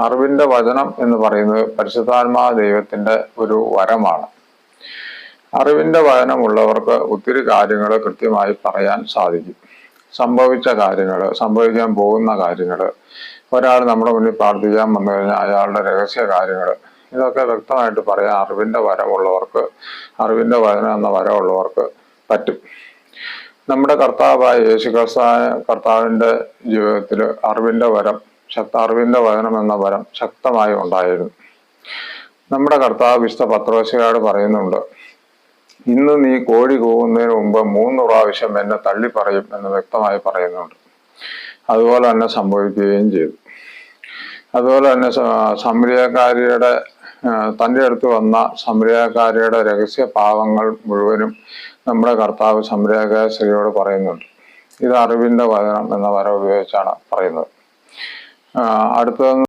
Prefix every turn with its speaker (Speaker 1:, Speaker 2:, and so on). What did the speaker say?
Speaker 1: അറിവിന്റെ വചനം എന്ന് പറയുന്നത് പരിശുദ്ധാത്മാ ദൈവത്തിന്റെ ഒരു വരമാണ്. അറിവിന്റെ വചനമുള്ളവർക്ക് ഒത്തിരി കാര്യങ്ങൾ കൃത്യമായി പറയാൻ സാധിക്കും. സംഭവിച്ച കാര്യങ്ങൾ സംഭവിക്കാൻ പോകുന്ന കാര്യങ്ങൾ ഒരാൾ നമ്മുടെ മുന്നിൽ പ്രാർത്ഥിക്കാൻ വന്നു കഴിഞ്ഞാൽ അയാളുടെ രഹസ്യ കാര്യങ്ങൾ ഇതൊക്കെ വ്യക്തമായിട്ട് പറയാൻ അറിവിന്റെ വരമുള്ളവർക്ക് അറിവിന്റെ വചനം എന്ന വരമുള്ളവർക്ക് പറ്റും. നമ്മുടെ കർത്താവായ യേശു കർത്താവ് കർത്താവിന്റെ ജീവിതത്തിൽ അറിവിന്റെ വരം ശക്ത അറിവിന്റെ വചനം എന്ന വരം ശക്തമായി ഉണ്ടായിരുന്നു. നമ്മുടെ കർത്താവ് വിശുദ്ധ പത്രോശിയോട് പറയുന്നുണ്ട് ഇന്ന് നീ കോഴി കൂവുന്നതിന് മുമ്പ് മൂന്ന് പ്രാവശ്യം എന്നെ തള്ളി പറയും എന്ന് വ്യക്തമായി പറയുന്നുണ്ട്. അതുപോലെ തന്നെ സംഭവിക്കുകയും ചെയ്തു. അതുപോലെ തന്നെ സമരിയക്കാരിയുടെ തന്റെ അടുത്ത് വന്ന സംരയക്കാരിയുടെ രഹസ്യ പാവങ്ങൾ മുഴുവനും നമ്മുടെ കർത്താവ് സമരിയക്കാര സ്ത്രീയോട് പറയുന്നുണ്ട്. ഇത് അറിവിന്റെ വചനം എന്ന വരം ഉപയോഗിച്ചാണ് പറയുന്നത്. ആ, അടുത്തതെന്ന്